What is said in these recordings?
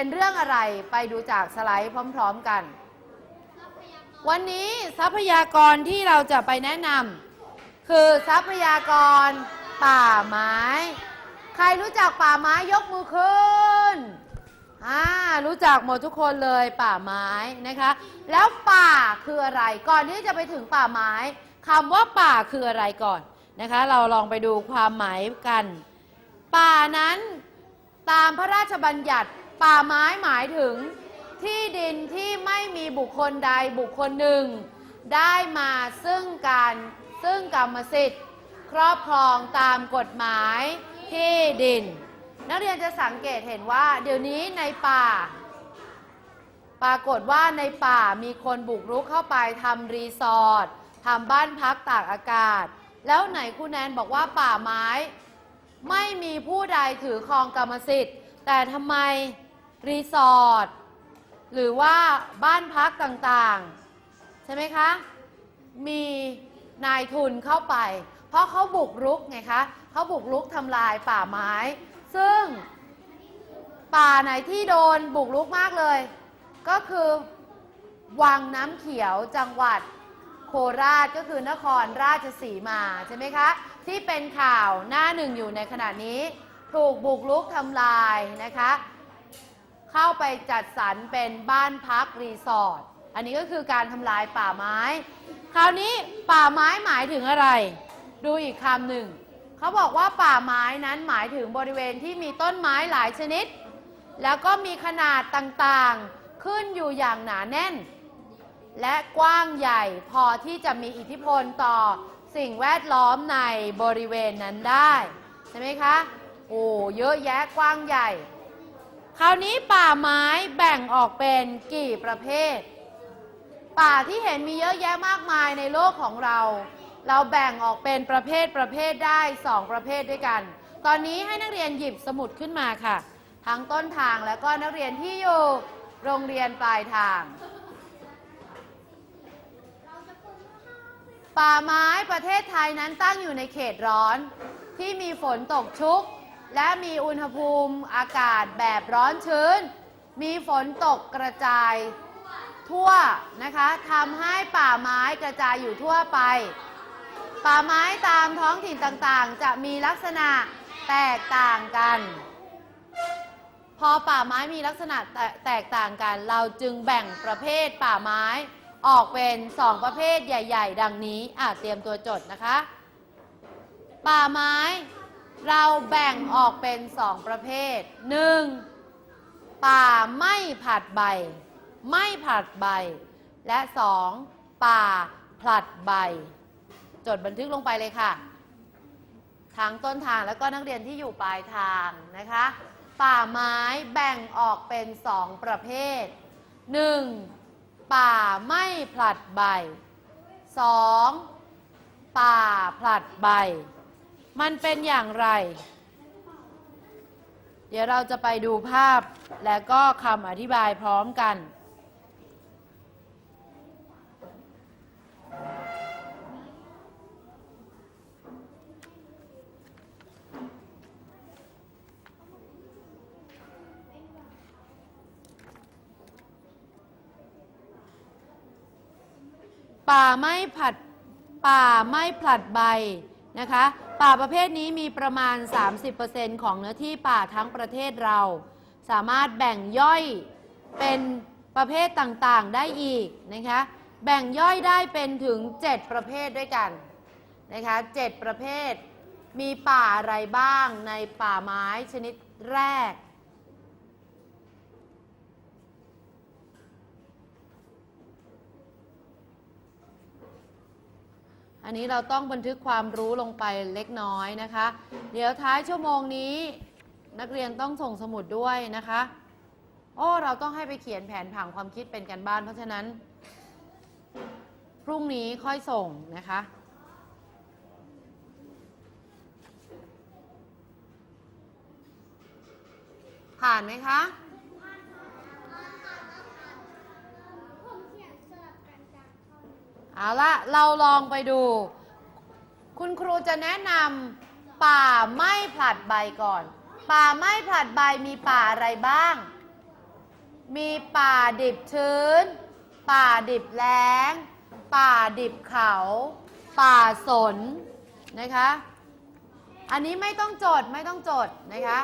เป็นเรื่องอะไรไปดูจากสไลด์พร้อม ๆกัน วันนี้ทรัพยากรที่เราจะไปแนะนำคือทรัพยากรป่าไม้ ใครรู้จักป่าไม้ยกมือขึ้นอ่ารู้จักหมดทุกคนเลยป่าไม้นะคะ แล้วป่าคืออะไรก่อนที่จะไปถึงป่าไม้คำว่าป่าคืออะไรก่อนนะคะ เราลองไปดูความหมายกัน ป่านั้นตามพระราชบัญญัติ ป่าไม้หมายถึง ที่ดินที่ไม่มีบุคคลใดบุคคลหนึ่ง ได้มาซึ่งการซึ่งกรรมสิทธิ์ ครอบครองตามกฎหมายที่ดิน นักเรียนจะสังเกตเห็นว่า เดี๋ยวนี้ในป่า ปรากฏว่าในป่ามีคนบุกรุกเข้าไปทำรีสอร์ททำบ้านพักตากอากาศ แล้วไหนครูแนนบอกว่าป่าไม้ ไม่มีผู้ใดถือครองกรรมสิทธิ์ แต่ทำไม รีสอร์ทหรือว่าบ้านพักต่างๆ ใช่ไหมคะ มีนายทุนเข้าไป เพราะเขาบุกรุกไงคะเขาบุกรุกทำลายป่าไม้ ซึ่งป่าไหนที่โดนบุกรุกมากเลย ก็คือวังน้ำเขียวจังหวัดโคราชก็คือนครราชสีมาใช่ไหมคะ ที่เป็นข่าวหน้าหนึ่งอยู่ในขณะนี้ ถูกบุกรุกทำลายนะคะ เข้าไปจัดสรรเป็นบ้านพักรีสอร์ทอันนี้ก็คือการทำลายป่าไม้ คราวนี้ป่าไม้หมายถึงอะไร ดูอีกคำหนึ่งเขาบอกว่าป่าไม้นั้นหมายถึงบริเวณที่มีต้นไม้หลายชนิด แล้วก็มีขนาดต่างๆขึ้นอยู่อย่างหนาแน่น และกว้างใหญ่พอที่จะมีอิทธิพลต่อสิ่งแวดล้อมในบริเวณนั้นได้ ใช่ไหมคะ โอ้เยอะแยะกว้างใหญ่ คราวนี้ป่าไม้แบ่งออกเป็นกี่ประเภท ป่าที่เห็นมีเยอะแยะมากมายในโลกของเรา เราแบ่งออกเป็นประเภทประเภทได้สองประเภทด้วยกัน ตอนนี้ให้นักเรียนหยิบสมุดขึ้นมาค่ะ ทั้งต้นทางแล้วก็นักเรียนที่อยู่โรงเรียนปลายทาง ป่าไม้ประเทศไทยนั้นตั้งอยู่ในเขตร้อนที่มีฝนตกชุก และมีอุณหภูมิอากาศแบบร้อนชื้น มีฝนตกกระจายทั่วนะคะทำให้ป่าไม้กระจายอยู่ทั่วไป ป่าไม้ตามท้องถิ่นต่างๆ จะมีลักษณะแตกต่างกัน พอป่าไม้มีลักษณะแตแตกต่างกัน เราจึงแบ่งประเภทป่าไม้ออกเป็นสองประเภทใหญ่ ๆ ดังนี้อะเตรียมตัวจดนะคะ ป่าไม้ เราแบ่งออกเป็นสองประเภทหนึ่งป่าไม่ผลัดใบ ไม่ผลัดใบ และสองป่าผลัดใบ จดบันทึกลงไปเลยค่ะทางต้นทางแล้วก็นักเรียนที่อยู่ปลายทางนะคะ ป่าไม้แบ่งออกเป็นสองประเภทหนึ่งป่าไม่ผลัดใบสองป่าผลัดใบ มันเป็นอย่างไร เดี๋ยวเราจะไปดูภาพและก็คำอธิบายพร้อมกัน ป่าไม่ผลัดป่าไม่ผลัดใบนะคะ ป่าประเภทนี้มีประมาณ 30%ของเนื้อที่ป่าทั้งประเทศเรา สามารถแบ่งย่อยเป็นประเภทต่างๆได้อีกนะคะ แบ่งย่อยได้เป็นถึง 7 ประเภทด้วยกันนะคะ7ประเภท มีป่าอะไรบ้างในป่าไม้ชนิดแรก อันนี้เราต้องบันทึกความรู้ลงไปเล็กน้อยนะคะ เดี๋ยวท้ายชั่วโมงนี้ นักเรียนต้องส่งสมุดด้วยนะคะ โอ้ เราต้องให้ไปเขียนแผนผังความคิดเป็นกันบ้าน เพราะฉะนั้น พรุ่งนี้ค่อยส่งนะคะผ่านไหมคะ เอาละเราลองไปดู คุณครูจะแนะนำป่าไม่ผลัดใบก่อน ป่าไม้ผลัดใบมีป่าอะไรบ้าง มีป่าดิบชื้น ป่าดิบแล้ง ป่าดิบเขา ป่าสนนะคะ อันนี้ไม่ต้องจดไม่ต้องจดนะคะ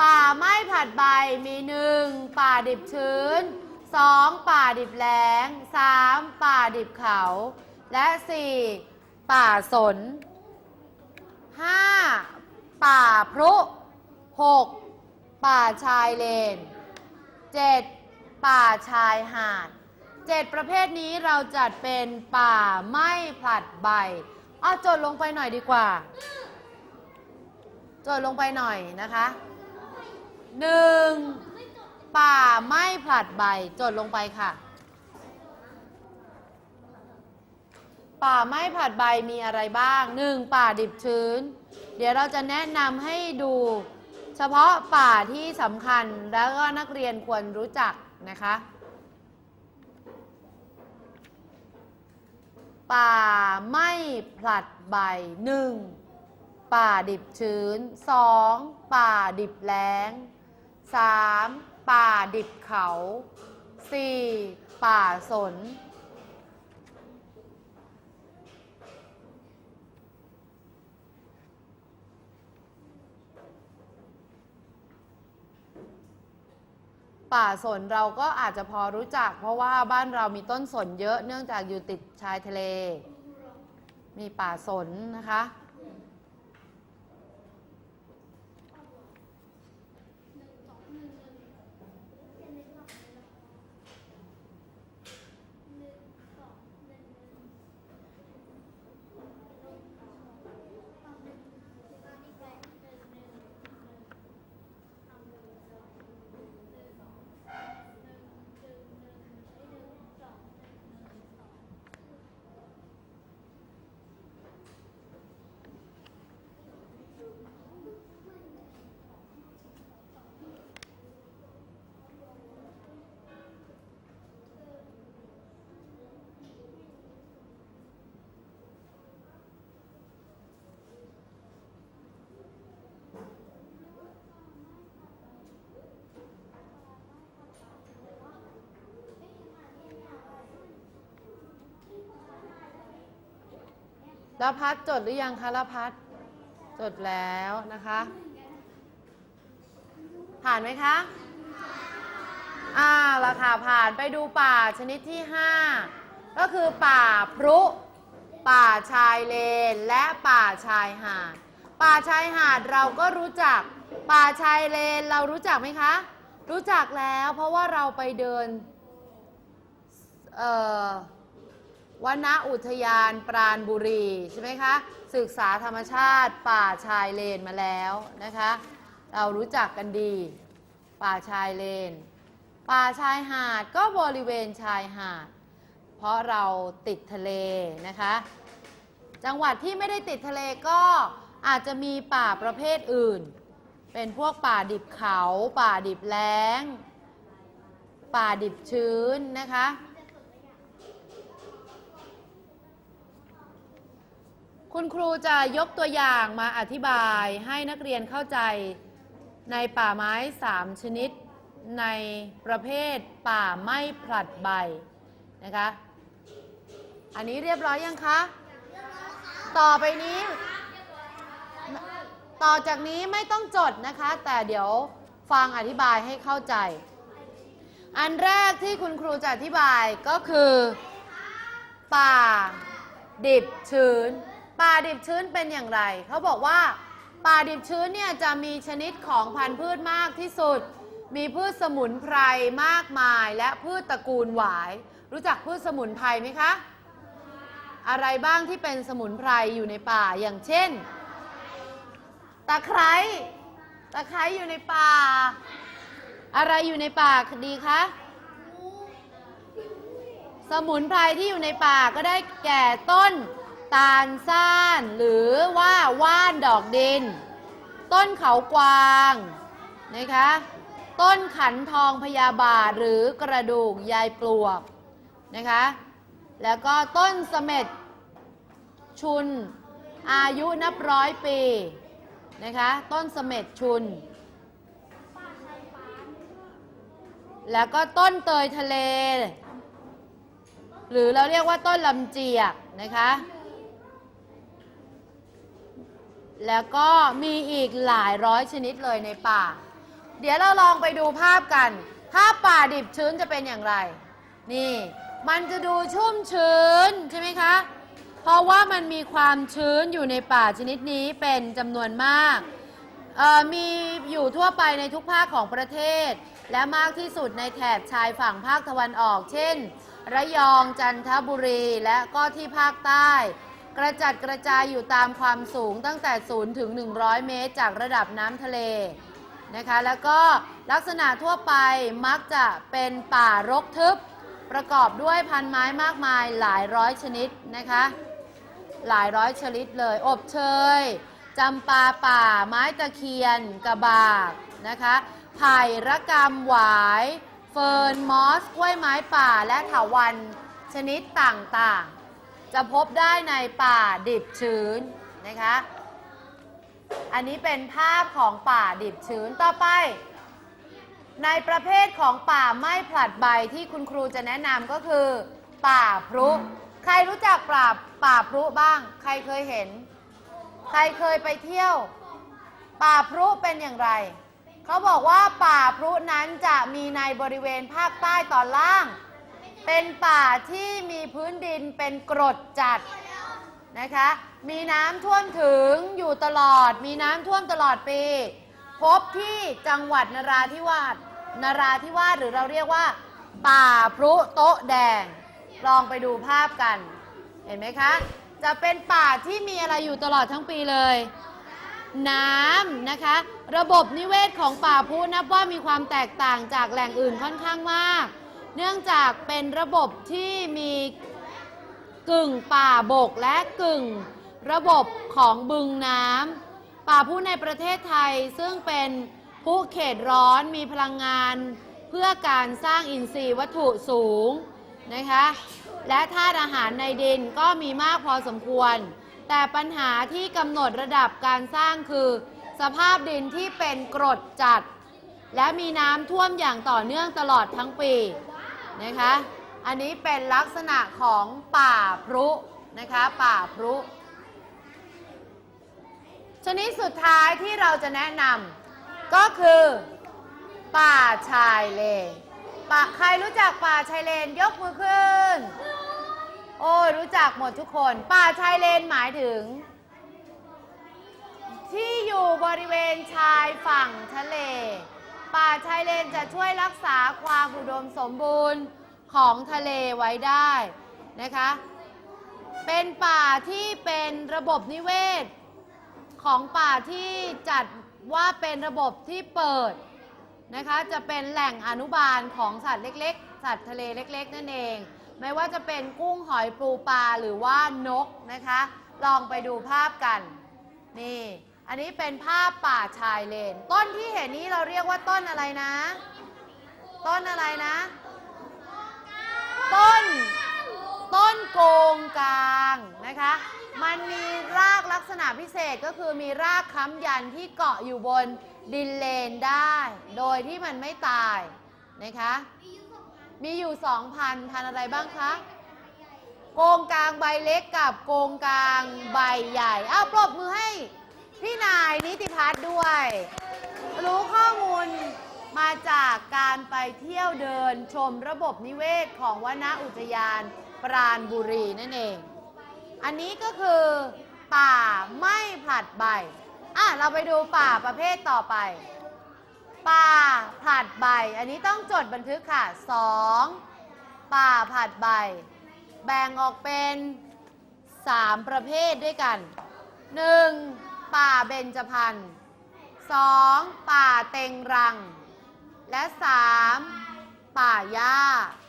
ป่าไม้ผลัดใบมีหนึ่งป่าดิบชื้น สองป่าดิบแล้งสามป่าดิบเขา และสี่ป่าสนห้าป่าพรุหกป่าชายเลนเจ็ดป่าชายหาดเจ็ดประเภทนี้เราจัดเป็นป่าไม้ผลัดใบอ้อจดลงไปหน่อยดีกว่า จดลงไปหน่อยนะคะหนึ่ง ป่าไม้ผลัดใบจดลงไปค่ะ ป่าไม้ผลัดใบมีอะไรบ้างหนึ่งป่าดิบชื้น เดี๋ยวเราจะแนะนำให้ดู เฉพาะป่าที่สำคัญแล้วก็นักเรียนควรรู้จักนะคะ ป่าไม้ผลัดใบหนึ่งป่าดิบชื้นสองป่าดิบแล้ง สามป่าดิบเขาสี่ป่าสน ป่าสนเราก็อาจจะพอรู้จัก เพราะว่าบ้านเรามีต้นสนเยอะเนื่องจากอยู่ติดชายทะเล มีป่าสนนะคะ แลพัดจดหรือยังคะลพัดจดแล้วนะคะ ผ่านไหมคะอ่าละค่ะผ่านไปดูป่าชนิดที่ 5 ก็คือป่าพรุ ป่าชายเลน และป่าชายหาด ป่าชายหาดเราก็รู้จัก ป่าชายเลนเรารู้จักไหมคะ รู้จักแล้วเพราะว่าเราไปเดิน เอ่อ วนอุทยานปราณบุรีใช่ไหมคะ ศึกษาธรรมชาติป่าชายเลนมาแล้วนะคะ เรารู้จักกันดี ป่าชายเลน ป่าชายหาดก็บริเวณชายหาด เพราะเราติดทะเลนะคะ จังหวัดที่ไม่ได้ติดทะเลก็อาจจะมีป่าประเภทอื่น เป็นพวกป่าดิบเขา ป่าดิบแล้ง ป่าดิบชื้นนะคะ คุณครูจะยกตัวอย่างมาอธิบายให้นักเรียนเข้าใจในป่าไม้ 3 ชนิด ในประเภทป่าไม้ผลัดใบนะคะ อันนี้เรียบร้อยยังคะ ต่อไปนี้ ต่อจากนี้ไม่ต้องจดนะคะ แต่เดี๋ยวฟังอธิบายให้เข้าใจ อันแรกที่คุณครูจะอธิบายก็คือ ป่า ดิบชื้น ป่าดิบชื้นเป็นอย่างไร เขาบอกว่า ป่าดิบชื้นเนี่ยจะมีชนิดของพันธุ์พืชมากที่สุด มีพืชสมุนไพรมากมาย และพืชตระกูลหวาย รู้จักพืชสมุนไพรไหมคะ อะไรบ้างที่เป็นสมุนไพรอยู่ในป่าอย่างเช่น ตะไคร้ ตะไคร้อยู่ในป่า อะไรอยู่ในป่าดีคะสมุนไพรที่อยู่ในป่าก็ได้แก่ต้น ตาลซ่าน หรือว่าว่านดอกดิน ต้นเขากวางนะคะต้นขันทองพยาบาทหรือกระดูกยายปลวกนะคะแล้วก็ต้นเสม็ดชุน อายุนับร้อยปีนะคะต้นเสม็ดชุน แล้วก็ต้นเตยทะเล หรือเราเรียกว่าต้นลำเจียกนะคะ แล้วก็มีอีกหลายร้อยชนิดเลยในป่า เดี๋ยวเราลองไปดูภาพกัน ภาพป่าดิบชื้นจะเป็นอย่างไร นี่ มันจะดูชุ่มชื้นใช่ไหมคะ เพราะว่ามันมีความชื้นอยู่ในป่าชนิดนี้เป็นจำนวนมากมีอยู่ทั่วไปในทุกภาคของประเทศ และมากที่สุดในแถบชายฝั่งภาคตะวันออก เช่น ระยองจันทบุรีและก็ที่ภาคใต้ กระจัดกระจายอยู่ตามความสูงตั้งแต่ 0 ถึง 100 เมตร จากระดับน้ำทะเลนะคะ แล้วก็ลักษณะทั่วไปมักจะเป็นป่ารกทึบ ประกอบด้วยพันไม้มากมายหลายร้อยชนิดนะคะ หลายร้อยชนิดเลย อบเชยจำปาป่า ไม้ตะเคียน กระบากนะคะไผ่ระกำหวาย เฟิร์น มอส กล้วยไม้ป่า และถาวันชนิดต่างๆ จะพบได้ในป่าดิบชื้นนะคะ อันนี้เป็นภาพของป่าดิบชื้นต่อไป ในประเภทของป่าไม้ผลัดใบที่คุณครูจะแนะนำก็คือ ป่าพรุใครรู้จักป่าป่าพรุบ้าง ใครเคยเห็น ใครเคยไปเที่ยว ป่าพรุเป็นอย่างไร เขาบอกว่าป่าพรุนั้นจะมีในบริเวณภาคใต้ตอนล่าง เป็นป่าที่มีพื้นดินเป็นกรดจัดนะคะ มีน้ำท่วมถึงอยู่ตลอด มีน้ำท่วมตลอดปี พบที่จังหวัดนราธิวาสนราธิวาสหรือเราเรียกว่า ป่าพรุโต๊ะแดง ลองไปดูภาพกัน เห็นไหมคะ จะเป็นป่าที่มีอะไรอยู่ตลอดทั้งปีเลย น้ำนะคะ ระบบนิเวศของป่าพุนับว่ามีความแตกต่างจากแหล่งอื่นค่อนข้างมาก เนื่องจากเป็นระบบที่มีกึ่งป่าบกและกึ่งระบบของบึงน้ำป่าพุในประเทศไทยซึ่งเป็นภูเขตร้อนมีพลังงานเพื่อการสร้างอินทรีย์วัตถุสูงนะคะและธาตุอาหารในดินก็มีมากพอสมควร แต่ปัญหาที่กำหนดระดับการสร้างคือ สภาพดินที่เป็นกรดจัด และมีน้ำท่วมอย่างต่อเนื่องตลอดทั้งปี นะคะ อันนี้เป็นลักษณะของป่าพรุนะคะ ป่าพรุชนิดสุดท้ายที่เราจะแนะนำก็คือ ป่าชายเลนป่าใครรู้จักป่าชายเลนยกมือขึ้น โอ้รู้จักหมดทุกคน ป่าชายเลนหมายถึง ที่อยู่บริเวณชายฝั่งทะเล ป่าชายเลนจะช่วยรักษาความอุดมสมบูรณ์ของทะเลไว้ได้นะคะ เป็นป่าที่เป็นระบบนิเวศ ของป่าที่จัดว่าเป็นระบบที่เปิดนะคะ จะเป็นแหล่งอนุบาลของสัตว์เล็ก ๆ สัตว์ทะเลเล็ก ๆ นั่นเอง ไม่ว่าจะเป็นกุ้งหอยปูปลาหรือว่านกนะคะ ลองไปดูภาพกัน นี่ อันนี้เป็นภาพป่าชายเลน ต้นที่เห็นนี้เราเรียกว่าต้นอะไรนะ ต้นอะไรนะ ต้น ต้นโกงกลางนะคะ มันมีรากลักษณะพิเศษก็คือมีรากค้ำยันที่เกาะอยู่บนดินเลนได้ โดยที่มันไม่ตายนะคะ มีอยู่สองพันพันอะไรบ้างคะโกงกลางใบเล็กกับโกงกลางใบใหญ่ อ้าวปรบมือให้ พี่นายนิติพัฒน์ด้วย รู้ข้อมูลมาจากการไปเที่ยวเดินชมระบบนิเวศของวนาอุทยานปราณบุรีนั่นเอง อันนี้ก็คือป่าไม่ผลัดใบ อะ เราไปดูป่าประเภทต่อไป ป่าผลัดใบ อันนี้ต้องจดบันทึกค่ะ 2. ป่าผลัดใบ แบ่งออกเป็น 3 ประเภทด้วยกัน 1. ป่าเบญจพรรณ 2. ป่าเต็งรัง และ 3. ป่าหญ้า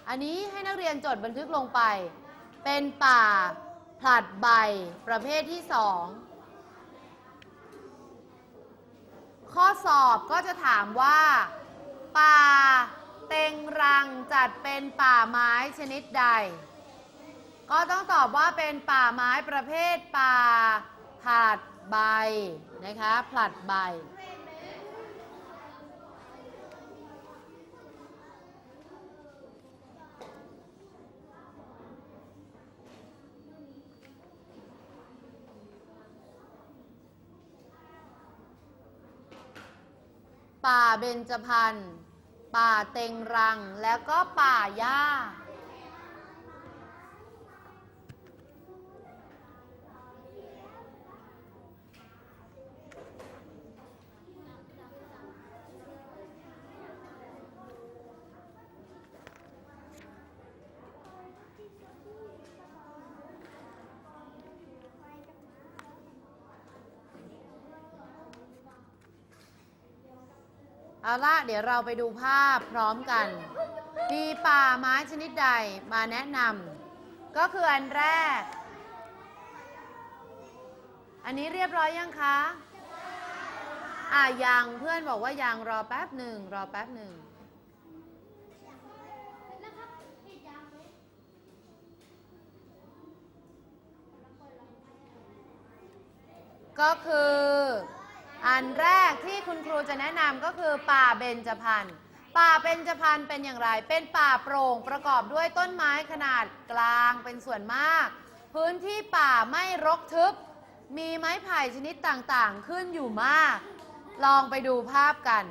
อันนี้ให้นักเรียนจดบันทึกลงไป เป็นป่าผลัดใบประเภทที่ 2 ข้อสอบก็จะถามว่า ป่าเต็งรังจัดเป็นป่าไม้ชนิดใด ก็ต้องตอบว่าเป็นป่าไม้ประเภทป่าผาด ใบนะคะผลัดใบ ป่าเบญจพรรณป่าเต็งรังแล้วก็ป่าหญ้า เอาละเดี๋ยวเราไปดูภาพพร้อมกัน มีป่าไม้ชนิดใดมาแนะนำก็คืออันแรก อันนี้เรียบร้อยยังคะ อ่ายังเพื่อนบอกว่ายังรอแป๊บหนึ่งรอแป๊บหนึ่งก็คือ อันแรกที่คุณครูจะแนะนำก็คือป่าเบญจพรรณ ป่าเบญจพรรณเป็นอย่างไร เป็นป่าโปร่งประกอบด้วยต้นไม้ขนาดกลางเป็นส่วนมาก พื้นที่ป่าไม่รกทึบ มีไม้ไผ่ชนิดต่างๆ ขึ้นอยู่มาก ลองไปดูภาพกัน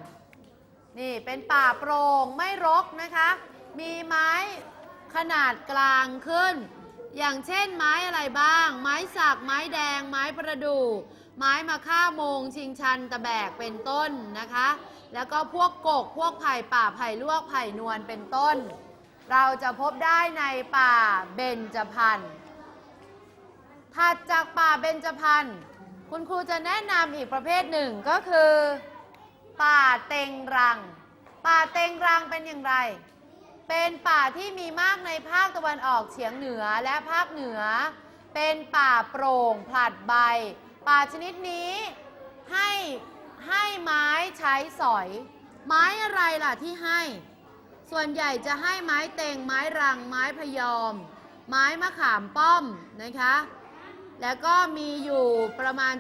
นี่เป็นป่าโปร่งไม่รกนะคะ มีไม้ขนาดกลางขึ้น อย่างเช่นไม้อะไรบ้าง ไม้สัก ไม้แดง ไม้ประดู่ ไม้มะค่าโมง ชิงชันตะแบกเป็นต้นนะคะ แล้วก็พวกกกพวกไผ่ป่าไผ่ลวกไผ่นวลเป็นต้น เราจะพบได้ในป่าเบญจพรรณถัดจากป่าเบญจพรรณคุณครูจะแนะนำอีกประเภทหนึ่งก็คือ ป่าเต็งรัง ป่าเต็งรังเป็นอย่างไร เป็นป่าที่มีมากในภาคตะวันออกเฉียงเหนือและภาคเหนือ เป็นป่าโปร่งผลัดใบ ป่าชนิดนี้ให้ให้ไม้ใช้สอย ไม้อะไรล่ะที่ให้ ส่วนใหญ่จะให้ไม้เต็งไม้รัง ไม้พยอม ไม้มะขามป้อมนะคะ แล้วก็มีอยู่ประมาณ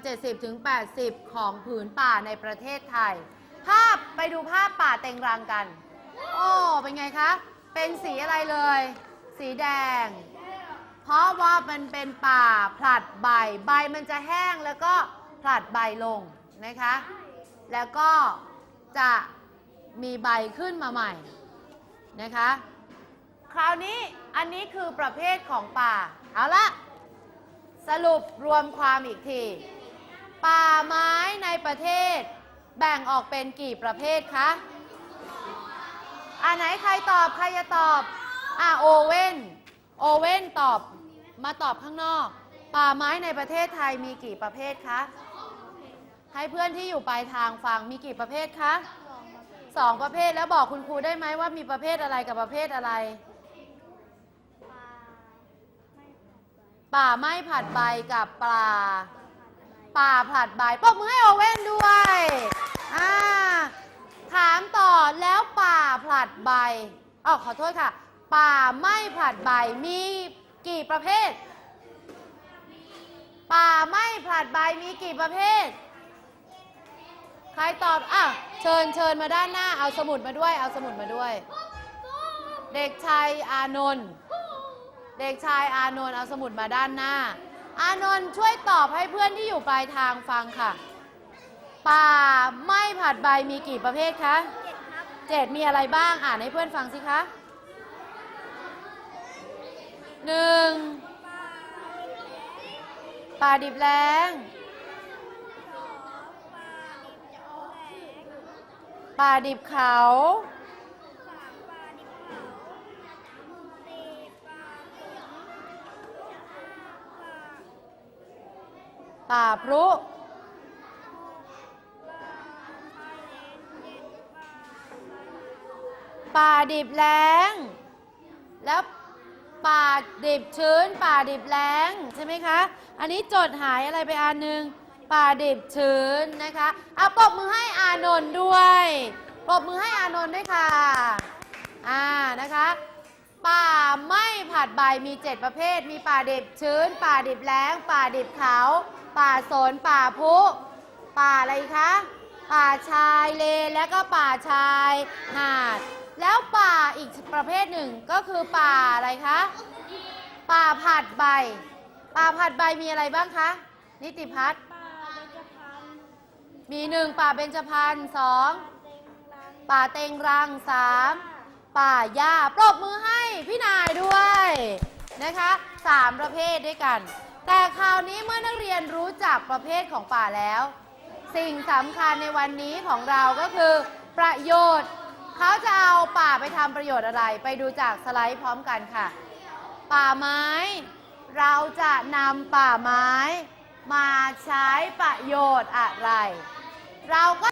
70-80 ของผืนป่าในประเทศไทย ภาพไปดูภาพป่าเต็งรังกัน โอ้ เป็นไงคะ เป็นสีอะไรเลย สีแดง เพราะว่ามันเป็นป่าผลัดใบ ใบมันจะแห้งแล้วก็ผลัดใบลงนะคะ แล้วก็จะมีใบขึ้นมาใหม่นะคะ คราวนี้อันนี้คือประเภทของป่า เอาละสรุปรวมความอีกที ป่าไม้ในประเทศ แบ่งออกเป็นกี่ประเภทคะอ่าไหนใครตอบ ใครจะตอบ อ่าโอเว่น โอเว่นตอบ มาตอบข้างนอก ป่าไม้ในประเทศไทยมีกี่ประเภทคะ ให้เพื่อนที่อยู่ปลายทางฟังมีกี่ประเภทคะสองประเภทแล้วบอกคุณครูได้ไหมว่ามีประเภทอะไรกับประเภทอะไร ป่าไม้ผัดใบกับปลา ป่าผัดใบปรบมือให้โอเว่นด้วยอ่าถามต่อแล้วป่าผลัดใบอ๋อขอโทษค่ะ ป่าไม่ผลัดใบมี กี่ประเภท ป่าไม่ผลัดใบมีกี่ประเภท ใครตอบอะเชิญเชิญมาด้านหน้า เอาสมุดมาด้วย เอาสมุดมาด้วย เด็กชายอานนท์เด็กชายอานนท์เอาสมุดมาด้านหน้า อานนท์ช่วยตอบให้เพื่อนที่อยู่ปลายทางฟังค่ะป่าไม่ผัดใบมีกี่ประเภทคะเจ็ดมีอะไรบ้างอ่านให้เพื่อนฟังสิคะ หนึ่งป่าดิบแรงป่าดิบเขาป่าพรุป่าดิบแล้งแล้ว ป่าดิบชื้น ป่าดิบแล้งใช่ไหมคะ อันนี้จดหายอะไรไปอันหนึ่งป่าดิบชื้นนะคะเอาปรบมือให้อานนท์ด้วยปรบมือให้อานนท์ด้วยค่ะอ่านะคะป่าไม่ผัดใบมี 7 ประเภท มีป่าดิบชื้น ป่าดิบแล้ง ป่าดิบเขาป่าสน ป่าพุ ป่าอะไรคะ ป่าชายเลนและก็ป่าชายหาด แล้วป่าอีกประเภทหนึ่งก็คือป่าอะไรคะ ป่าผัดใบ ป่าผัดใบมีอะไรบ้างคะ นิติพัฒน์ป่าเบญจพรรณมีหนึ่งป่าเบญจพรรณสองเต็งรังป่าเต็งรังสามป่าหญ้าปรบมือให้พี่นายด้วยนะคะสามประเภทด้วยกัน แต่คราวนี้เมื่อนักเรียนรู้จักประเภทของป่าแล้ว สิ่งสำคัญในวันนี้ของเราก็คือ ประโยชน์ เขาจะเอาป่าไปทำประโยชน์อะไร ไปดูจากสไลด์พร้อมกันค่ะ ป่าไม้ เราจะนำป่าไม้ มาใช้ประโยชน์อะไร เราก็